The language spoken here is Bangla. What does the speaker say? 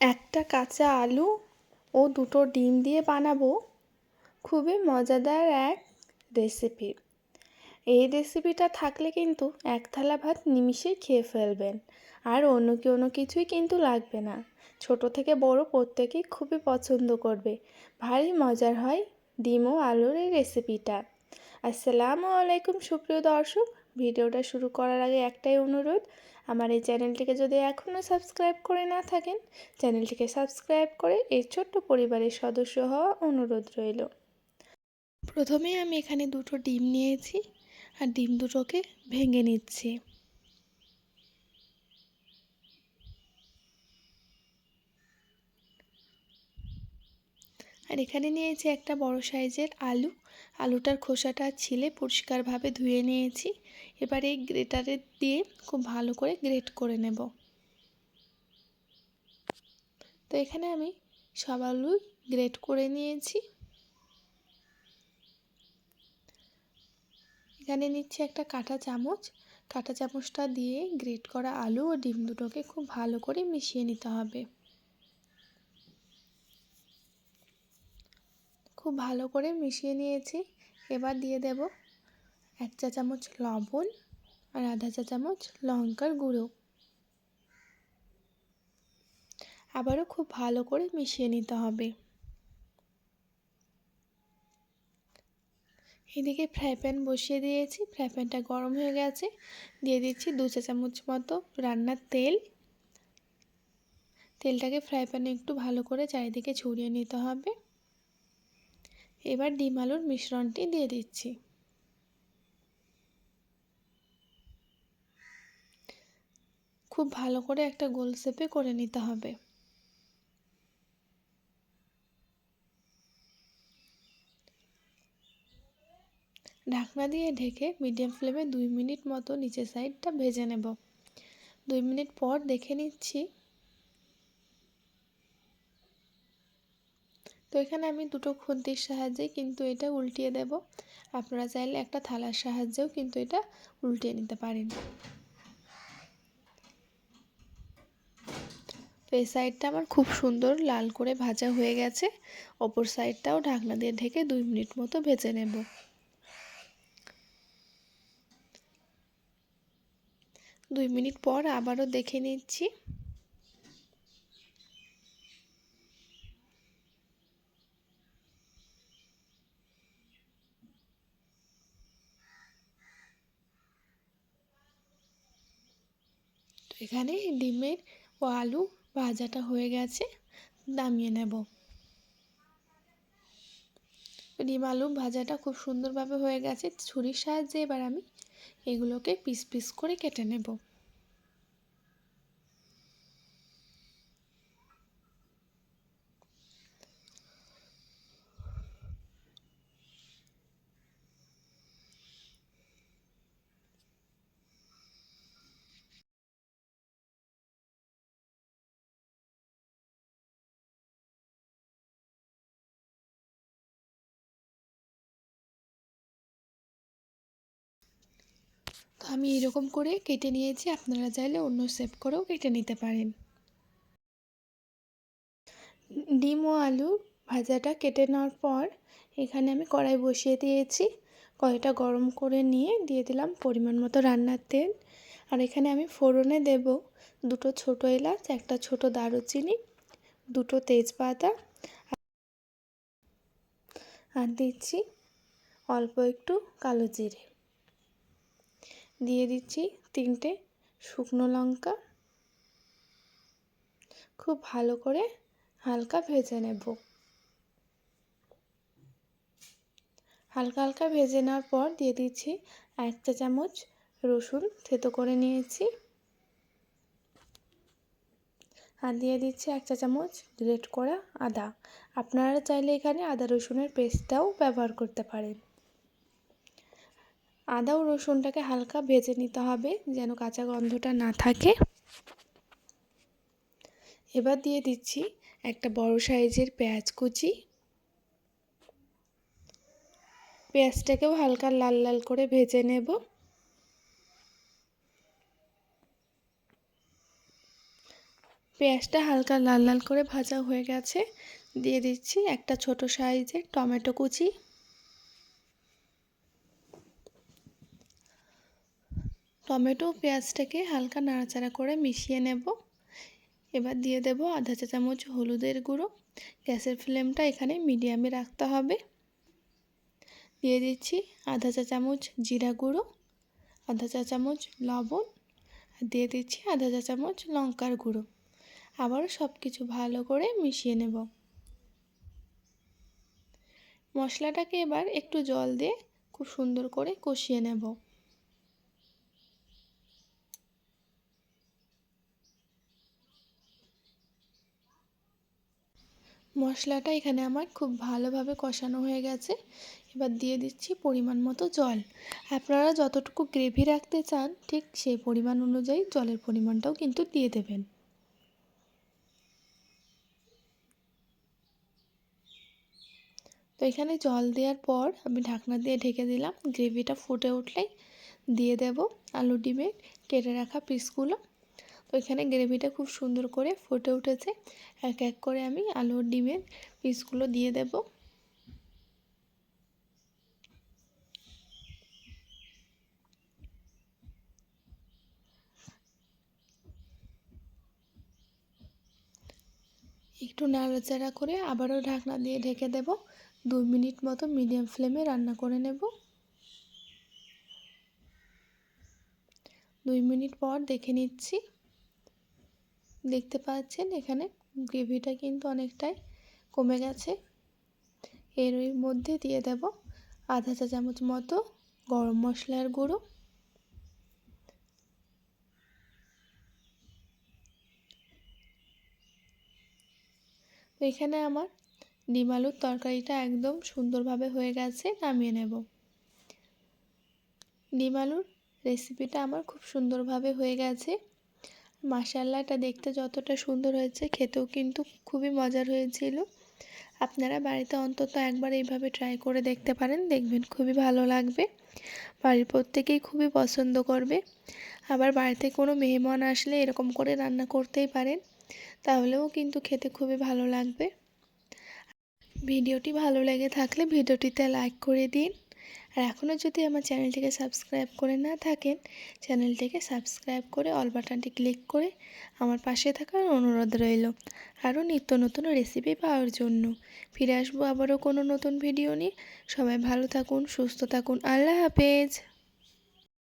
একটা কাঁচা আলু ও দুটো ডিম দিয়ে বানাবো। খুবই মজাদার এক রেসিপি এই রেসিপিটা থাকলে কিন্তু এক থালা ভাত নিমিষেই খেয়ে ফেলবেন। আর অন্য কোনো কিছুই কিন্তু লাগবে না। ছোট থেকে বড় প্রত্যেকেই খুবই পছন্দ করবে। ভারী মজার হয় ডিম ও আলুর এই রেসিপিটা আসসালামু আলাইকুম সুপ্রিয় দর্শক। ভিডিওটা শুরু করার আগে একটাই অনুরোধ আমার এই চ্যানেলটিকে যদি এখনও সাবস্ক্রাইব করে না থাকেন, চ্যানেলটিকে সাবস্ক্রাইব করে এই ছোট্ট পরিবারের সদস্য হওয়া অনুরোধ রইল। প্রথমেই আমি এখানে দুটো ডিম নিয়েছি আর ডিম দুটোকে ভেঙে নিচ্ছি। আর এখানে নিয়েছি একটা বড় সাইজের আলু আলুটার খোসাটা ছিলে পরিষ্কারভাবে ধুয়ে নিয়েছি। এবার এই গ্রেটারে দিয়ে খুব ভালো করে গ্রেট করে নেব। তো এখানে আমি সব আলু গ্রেট করে নিয়েছি। এখানে নিচ্ছি একটা কাঁটা চামচ। কাঁটা চামচটা দিয়ে গ্রেট করা আলু ও ডিম দুটোকে খুব ভালো করে মিশিয়ে নিতে হবে। খুব ভালো করে মিশিয়ে নিয়েছি। এবার দিয়ে দেব এক চা চামচ লবণ আর আধা চা চামচ লঙ্কার গুঁড়ো। আবারও খুব ভালো করে মিশিয়ে নিতে হবে। এদিকে ফ্রাই প্যান বসিয়ে দিয়েছি। ফ্রাই প্যানটা গরম হয়ে গেছে। দিয়ে দিচ্ছি দু চা চামচ মতো রান্নার তেল। তেলটাকে ফ্রাই প্যানে একটু ভালো করে চারিদিকে ছড়িয়ে নিতে হবে। এবার ডিম আলুর মিশ্রণটি দিয়ে দিচ্ছি। খুব ভালো করে একটা গোল শেপে করে নিতে হবে। ঢাকনা দিয়ে ঢেকে মিডিয়াম ফ্লেমে দুই মিনিট মতো নিচের সাইডটা ভেজে নেব। দুই মিনিট পর দেখে নিচ্ছি তো এখানে আমি দুটো খুন্তির সাহায্যে কিন্তু এটা উল্টিয়ে দেব। আপনারা চাইলে একটা থালার সাহায্যেও কিন্তু এটা উল্টিয়ে নিতে পারেন। তো এই সাইডটা আমার খুব সুন্দর লাল করে ভাজা হয়ে গেছে। অপর সাইডটাও ঢাকনা দিয়ে ঢেকে দুই মিনিট মতো ভেজে নেব। দুই মিনিট পর আবারও দেখে নিচ্ছি। এখানে ডিমের ও আলু ভাজাটা হয়ে গেছে, নামিয়ে নেব। ডিম আলু ভাজাটা খুব সুন্দরভাবে হয়ে গেছে, ছুরির সাহায্যে এবার আমি এগুলোকে পিস পিস করে কেটে নেব। আমি এরকম করে কেটে নিয়েছি, আপনারা চাইলে অন্য শেপ করেও কেটে নিতে পারেন। ডিম ও আলু ভাজাটা কেটে নেওয়ার পর এখানে আমি কড়াই বসিয়ে দিয়েছি। কড়াইটা গরম করে নিয়ে দিয়ে দিলাম পরিমাণ মতো রান্নার তেল। আর এখানে আমি ফোড়নে দেব দুটো ছোট এলাচ, একটা ছোট দারুচিনি, দুটো তেজপাতা। আর দিচ্ছি অল্প একটু কালো জিরে। দিয়ে দিচ্ছি তিনটে শুকনো লঙ্কা। খুব ভালো করে হালকা ভেজে নেব। হালকা হালকা ভেজে নেওয়ার পর দিয়ে দিচ্ছি এক চা চামচ রসুন থেতো করে নিয়েছি। আর দিয়ে দিচ্ছি এক চা চামচ গ্রেট করা আদা। আপনারা চাইলে এখানে আদা রসুনের পেস্টটাও ব্যবহার করতে পারেন। আদা ও রসুনটাকে হালকা ভেজে নিতে হবে যেন কাঁচা গন্ধটা না থাকে। এবার দিয়ে দিচ্ছি একটা বড় সাইজের পেঁয়াজ কুচি। পেঁয়াজটাকেও হালকা লাল লাল করে ভেজে নেব। পেঁয়াজটা হালকা লাল লাল করে ভাজা হয়ে গেছে। দিয়ে দিচ্ছি একটা ছোট সাইজের টমেটো কুচি। টমেটো পেঁয়াজটাকে হালকা নাড়াচাড়া করে মিশিয়ে নেব। এবার দিয়ে দেব আধা চা চামচ হলুদের গুঁড়ো। গ্যাসের ফ্লেমটা এখানে মিডিয়ামে রাখতে হবে। দিয়ে দিচ্ছি আধা চা চামচ জিরা গুঁড়ো, আধা চা চামচ লবণ, আর দিয়ে দিচ্ছি আধা চা চামচ লঙ্কার গুঁড়ো। আবারও সব কিছু ভালো করে মিশিয়ে নেব। মশলাটাকে এবার একটু জল দিয়ে খুব সুন্দর করে কষিয়ে নেব। মশলাটা এখানে আমার খুব ভালোভাবে কষানো হয়ে গেছে। এবার দিয়ে দিচ্ছি পরিমাণ মতো জল। আপনারা যতটুকু গ্রেভি রাখতে চান, ঠিক সেই পরিমাণ অনুযায়ী জলের পরিমাণটাও কিন্তু দিয়ে দেবেন। তো এখানে জল দেওয়ার পর আমি ঢাকনা দিয়ে ঢেকে দিলাম। গ্রেভিটা ফুটে উঠলেই দিয়ে দেব আলু ডিমের কেটে রাখা পিসগুলো তো এখানে গ্রেভিটা খুব সুন্দর করে ফুটে উঠেছে। এক এক করে আমি আলুর ডিমের পিসগুলো দিয়ে দেব। একটু নাড়াচাড়া করে আবারও ঢাকনা দিয়ে ঢেকে দেব। দুই মিনিট মতো মিডিয়াম ফ্লেমে রান্না করে নেব। দুই মিনিট পর দেখে নিচ্ছি। দেখতে পাচ্ছেন এখানে গ্রেভিটা কিন্তু অনেকটাই কমে গেছে। এর মধ্যে দিয়ে দেব আধা চা চামচ মতো গরম মশলার গুঁড়ো। এখানে আমার ডিম আলুর তরকারিটা একদম সুন্দরভাবে হয়ে গেছে, নামিয়ে নেব। ডিম আলুর রেসিপিটা আমার খুব সুন্দরভাবে হয়ে গেছে। মাসাল্লাটা দেখতে যতটা সুন্দর হয়েছে, খেতেও কিন্তু খুবই মজার হয়েছিল। আপনারা বাড়িতে অন্তত একবার এইভাবে ট্রাই করে দেখতে পারেন, দেখবেন খুবই ভালো লাগবে। বাড়ির প্রত্যেকেই খুবই পছন্দ করবে। আবার বাড়িতে কোনো মেহমান আসলে এরকম করে রান্না করতেই পারেন, তাহলেও কিন্তু খেতে খুবই ভালো লাগবে। ভিডিওটি ভালো লেগে থাকলে ভিডিওটিতে লাইক করে দিন। আর এখনও যদি আমার চ্যানেলটিকে সাবস্ক্রাইব করে না থাকেন, চ্যানেলটিকে সাবস্ক্রাইব করে অল বাটনটি ক্লিক করে আমার পাশে থাকার অনুরোধ রইল। আরও নিত্য নতুন রেসিপি পাওয়ার জন্য ফিরে আসব আবারও কোনো নতুন ভিডিও নিয়ে। সবাই ভালো থাকুন, সুস্থ থাকুন, আল্লাহ হাফেজ।